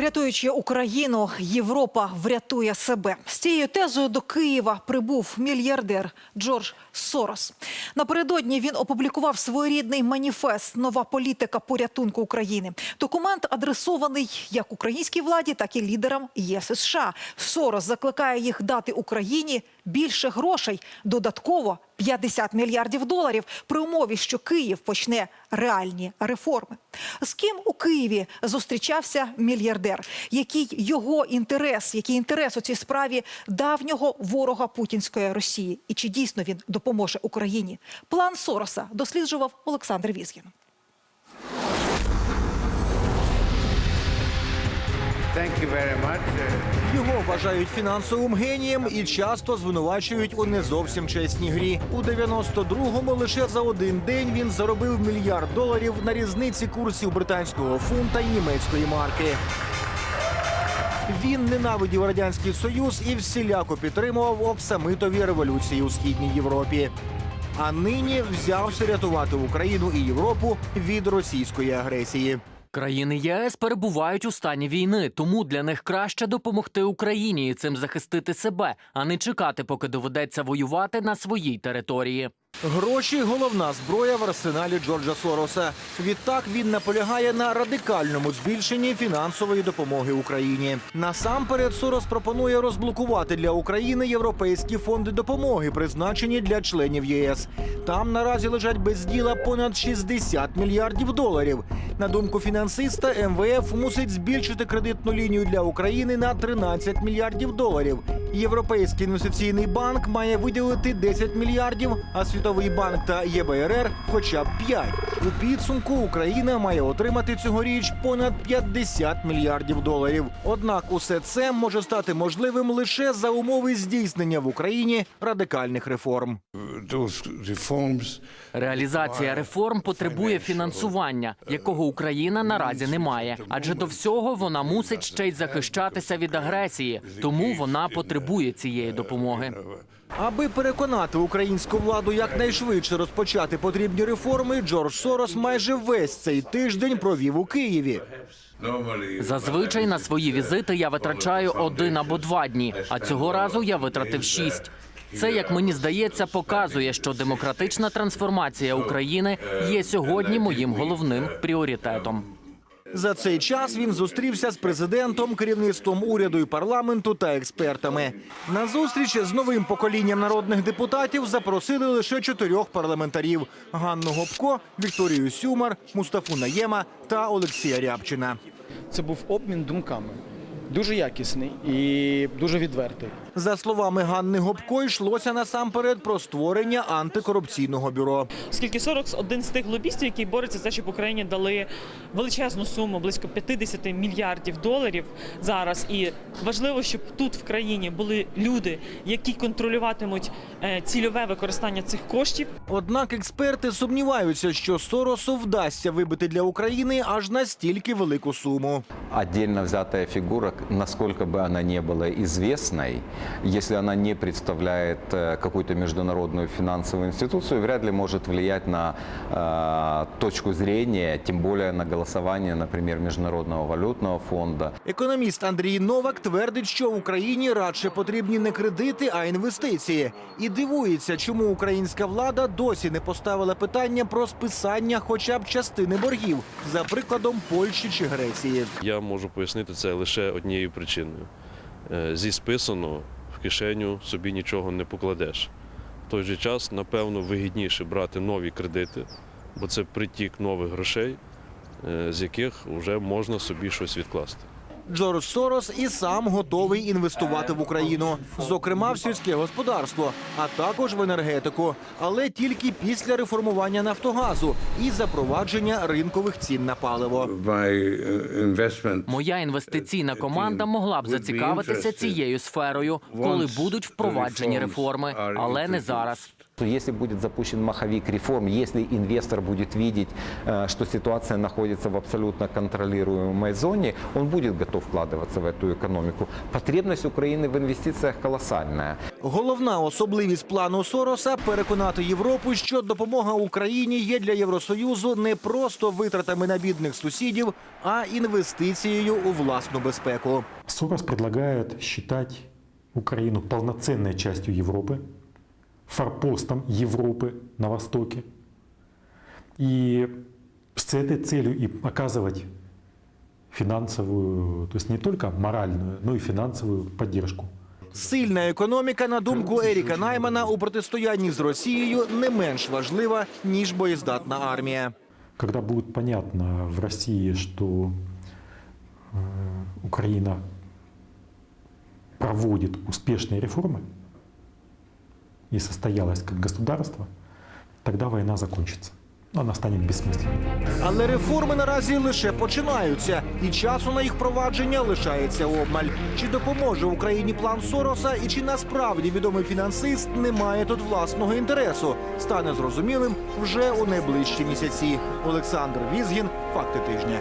Рятуючи Україну, Європа врятує себе. З цією тезою до Києва прибув мільярдер Джордж Сорос. Напередодні він опублікував своєрідний маніфест Нова політика порятунку України. Документ адресований як українській владі, так і лідерам ЄС і США. Сорос закликає їх дати Україні більше грошей, додатково 50 мільярдів доларів при умові, що Київ почне реальні реформи. З ким у Києві зустрічався мільярдер? Який його інтерес, який інтерес у цій справі давнього ворога путінської Росії? І чи дійсно він допоможе Україні? План Сороса досліджував Олександр Візгін. Його вважають фінансовим генієм і часто звинувачують у не зовсім чесній грі. У 92-му лише за один день він заробив мільярд доларів на різниці курсів британського фунта і німецької марки. Він ненавидів радянський союз і всіляко підтримував оксамитові революції у східній Європі. А нині взявся рятувати Україну і Європу від російської агресії. Країни ЄС перебувають у стані війни, тому для них краще допомогти Україні і цим захистити себе, а не чекати, поки доведеться воювати на своїй території. Гроші головна зброя в арсеналі Джорджа Сороса. Відтак він наполягає на радикальному збільшенні фінансової допомоги Україні. Насамперед Сорос пропонує розблокувати для України європейські фонди допомоги, призначені для членів ЄС. Там наразі лежать без діла понад 60 мільярдів доларів. На думку фінансиста, МВФ мусить збільшити кредитну лінію для України на 13 мільярдів доларів. Європейський інвестиційний банк має виділити 10 мільярдів, а Світовий банк та ЄБРР хоча б 5. У підсумку Україна має отримати цьогоріч понад 50 мільярдів доларів. Однак усе це може стати можливим лише за умови здійснення в Україні радикальних реформ. Реалізація реформ потребує фінансування, якого Україна наразі не має. Адже до всього вона мусить ще й захищатися від агресії, тому вона потребує цієї допомоги. Аби переконати українську владу якнайшвидше розпочати потрібні реформи, Джордж Сорос майже весь цей тиждень провів у Києві. Зазвичай на свої візити я витрачаю один або два дні, а цього разу я витратив шість. Це, як мені здається, показує, що демократична трансформація України є сьогодні моїм головним пріоритетом. За цей час він зустрівся з президентом, керівництвом уряду і парламенту та експертами. На зустріч з новим поколінням народних депутатів запросили лише чотирьох парламентарів: Ганну Гопко, Вікторію Сюмар, Мустафу Наєма та Олексія Рябчина. Це був обмін думками. Дуже якісний і дуже відвертий. За словами Ганни Гопко, йшлося насамперед про створення антикорупційного бюро. Оскільки Сорокс один з тих лобістів, який бореться за те, щоб Україні дали величезну суму, близько 50 мільярдів доларів зараз. І важливо, щоб тут в країні були люди, які контролюватимуть е, цільове використання цих коштів. Однак експерти сумніваються, що Соросу вдасться вибити для України аж настільки велику суму. отдельно взятая фигура, насколько бы она не была известной, если она не представляет э, какую-то международную финансовую институцию, вряд ли может влиять на э, точку зрения, тем более на голосование, например, Международного валютного фонда. Економіст Андрій Новак твердить, що Україні радше потрібні не кредити, а інвестиції. І дивується, чому українська влада досі не поставила питання про списання хоча б частини боргів, за прикладом Польщі чи Греції. Я можу пояснити це лише однією причиною: Е, зі списано в кишеню собі нічого не покладеш. В той же час, напевно, вигідніше брати нові кредити, бо це притік нових грошей, е, з яких вже можна собі щось відкласти. Джордж Сорос і сам готовий інвестувати в Україну, зокрема в сільське господарство, а також в енергетику, але тільки після реформування Нафтогазу і запровадження ринкових цін на паливо. uh. Моя інвестиційна команда могла б зацікавитися цією сферою, коли будуть впроваджені реформи, але не зараз. Если будет запущен маховик реформ, если инвестор будет видеть, э, что ситуация находится в абсолютно контролируемой зоне, он будет готов вкладываться в эту экономику. Потребность Украины в инвестициях колоссальная. Головна особливість плану Сороса переконати Європу, що допомога Україні є для Євросоюзу не просто витратами на бідних сусідів, а інвестицією у власну безпеку. Сорос предлагает считать Украину полноценной частью Европы, форпостом Европы на Востоке. И с этой целью и оказывать финансовую, то есть не только моральную, но и финансовую поддержку. Сильна економіка, на думку Еріка Наймана, у протистоянні з Росією не менш важлива ніж боєздатна армія. Когда будет понятно в России, что э, Украина проводит успешные реформы и состоялась как государство, тогда война закончится. Она станет бессмысленной. Але реформи наразі лише починаються, і часу на їх провадження лишається обмаль. Чи допоможе Україні план Сороса, і чи насправді відомий фінансист не має тут власного інтересу, стане зрозумілим вже у найближчі місяці. Олександр Візгін, факти тижня.